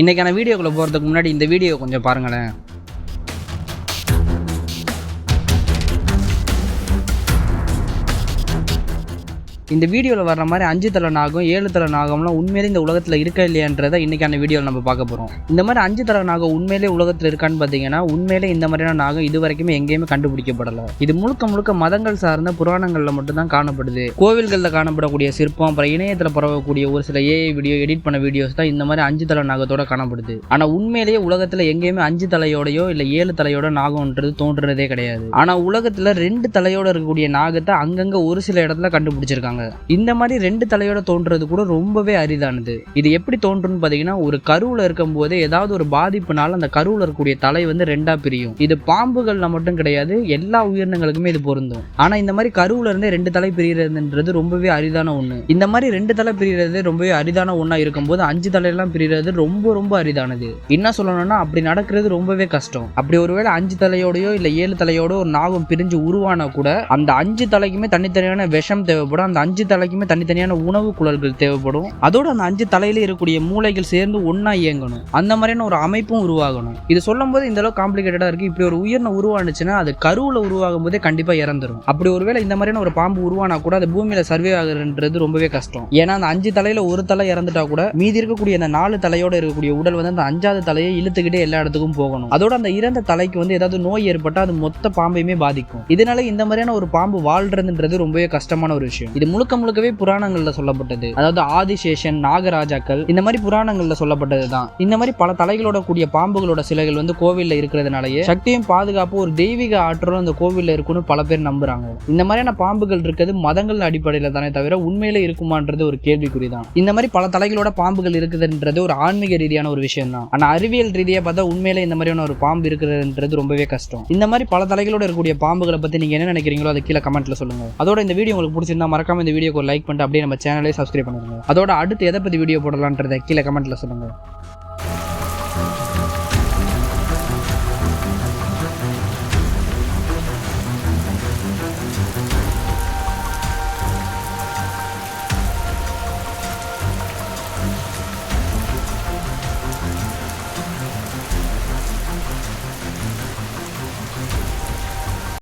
இன்றைக்கான வீடியோக்குள்ளே போகிறதுக்கு முன்னாடி இந்த வீடியோ கொஞ்சம் பாருங்களேன். இந்த வீடியோவில் வர்ற மாதிரி அஞ்சு தலை நாகம் ஏழு தலை நாகம்லாம் உண்மையிலே இந்த உலகத்தில் இருக்கா இல்லையான்றதை இன்றைக்கான வீடியோவில் நம்ம பார்க்க போகிறோம் இந்த மாதிரி அஞ்சு தலை நாகம் உண்மையிலே உலகத்தில் இருக்கான்னு பார்த்தீங்கன்னா உண்மையிலே இந்த மாதிரியான நாகம் இது வரைக்குமே எங்கேயுமே கண்டுபிடிக்கப்படலை. இது முழுக்க முழுக்க மதங்கள் சார்ந்த புராணங்களில் மட்டும்தான் காணப்படுது. கோவில்களில் காணப்படக்கூடிய சிற்பம் அப்புறம் இணையத்தில் பரவக்கூடிய ஒரு சில ஏஐ வீடியோ எடிட் பண்ண வீடியோஸ் தான் இந்த மாதிரி அஞ்சு தலை நாகத்தோட காணப்படுது. ஆனால் உண்மையிலேயே உலகத்தில் எங்கேயுமே அஞ்சு தலையோடையோ இல்லை ஏழு தலையோட நாகம்ன்றது தோன்றுறதே கிடையாது. ஆனால் உலகத்தில் ரெண்டு தலையோட இருக்கக்கூடிய நாகத்தை அங்கங்கே ஒரு சில இடத்துல கண்டுபிடிச்சிருக்காங்க. இந்த மாதிரி ரெண்டு தலையோட தோன்றது கூட ரொம்பவே அரிதானது. இது எப்படி தோன்றும்னு பார்த்தீங்கன்னா ஒரு கருவில் இருக்கும்போது ஏதாவது ஒரு பாதிப்புனால அந்த கருவில் இருக்கக்கூடிய தலை வந்து ரெண்டா பிரியும். இது பாம்புகள்ல மட்டும் கிடையாது எல்லா உயிரினங்களுக்குமே இது பொருந்தும். ஆனால் இந்த மாதிரி கருவுல இருந்தே ரெண்டு தலை பிரியறதுன்றது ரொம்பவே அரிதான ஒன்று இந்த மாதிரி ரெண்டு தலை பிரியறது ரொம்பவே அரிதான ஒன்றா இருக்கும்போது அஞ்சு தலையெல்லாம் பிரியறது ரொம்ப ரொம்ப அரிதானது. என்ன சொல்லணும்னா அப்படி நடக்கிறது ரொம்பவே கஷ்டம். அப்படி ஒருவேளை அஞ்சு தலையோடயோ இல்லை ஏழு தலையோட ஒரு நாகம் பிரிஞ்சு உருவானா கூட அந்த அஞ்சு தலைக்குமே தனித்தனியான விஷம் தேவைப்படும். அந்த அஞ்சு தலைக்குமே தனித்தனியான உணவு குழல்கள் தேவைப்படும். அதோட அந்த அஞ்சு தலையில இருக்கக்கூடிய மூளைகள் சேர்ந்து ஒன்னா இயங்கணும். அந்த மாதிரியான ஒரு அமைப்பும் உருவாகணும். இது சொல்லும் போது இந்த அளவுக்கு காம்ப்ளிகேட்டடா இருக்கு. இப்படி ஒரு உயிரினம் உருவானுச்சுன்னா அது கருவுல உருவாகும் போதே கண்டிப்பா இறந்துரும். அப்படி ஒருவேளை இந்த மாதிரியான ஒரு பாம்பு உருவானா கூட அது பூமியில சர்வே ஆகுறன்றது ரொம்பவே கஷ்டம். ஏன்னா அந்த அஞ்சு தலையில ஒரு தலை இறந்துட்டா கூட மீதி இருக்கக்கூடிய அந்த நாலு தலையோட இருக்கக்கூடிய உடல் வந்து அந்த அஞ்சாவது தலையை இழுத்துக்கிட்டே எல்லா இடத்துக்கும் போகணும். அதோட அந்த இறந்த தலைக்கு வந்து ஏதாவது நோய் ஏற்பட்டா அது மொத்த பாம்பையுமே பாதிக்கும். இதனால இந்த மாதிரியான ஒரு பாம்பு வாழ்றதுன்றது ரொம்பவே கஷ்டமான ஒரு விஷயம். இது முழுக்க முழுக்கவே புராணங்கள்ல சொல்லப்பட்டது. அதாவது ஆதிசேஷன் நாகராஜாக்கள் இந்த மாதிரி புராணங்கள்ல சொல்லப்பட்டது தான் இந்த மாதிரி பல தலைகளோட கூடிய பாம்புகளோட சிலைகள் வந்து கோவில்ல இருக்கிறதுனாலயே சக்தியும் பாதுகாப்பும் ஒரு தெய்வீக ஆற்றலும் அந்த கோவில்ல இருக்குன்னு பல பேர் நம்புறாங்க. இந்த மாதிரியான பாம்புகள் இருக்கிறது மதங்கள் அடிப்படையில தானே தவிர உண்மையில இருக்குமான்றது ஒரு கேள்விக்குறி தான் இந்த மாதிரி பல தலைகளோட பாம்புகள் இருக்குதுன்றது ஒரு ஆன்மீக ரீதியான ஒரு விஷயம் தான் ஆனா அறிவியல் ரீதியா பார்த்தா உண்மையில இந்த மாதிரியான ஒரு பாம்பு இருக்கிறதுன்றது ரொம்பவே கஷ்டம். இந்த மாதிரி பல தலைகளோட இருக்கக்கூடிய பாம்புகளை பத்தி நீங்க என்ன நினைக்கிறீங்களோ அதை கீழே கமெண்ட்ல சொல்லுங்க. அதோட இந்த வீடியோ உங்களுக்கு பிடிச்சிருந்தா மறக்காம இந்த வீடியோக்கு ஒரு லைக் பண்ணிட்டு அப்படியே நம்ம சேனலே சப்ஸ்கிரைப் பண்ணுங்க அதோட அடுத்து எதை பற்றி வீடியோ போடலான்றதை கீழே கமெண்ட்ல சொல்லுங்கள்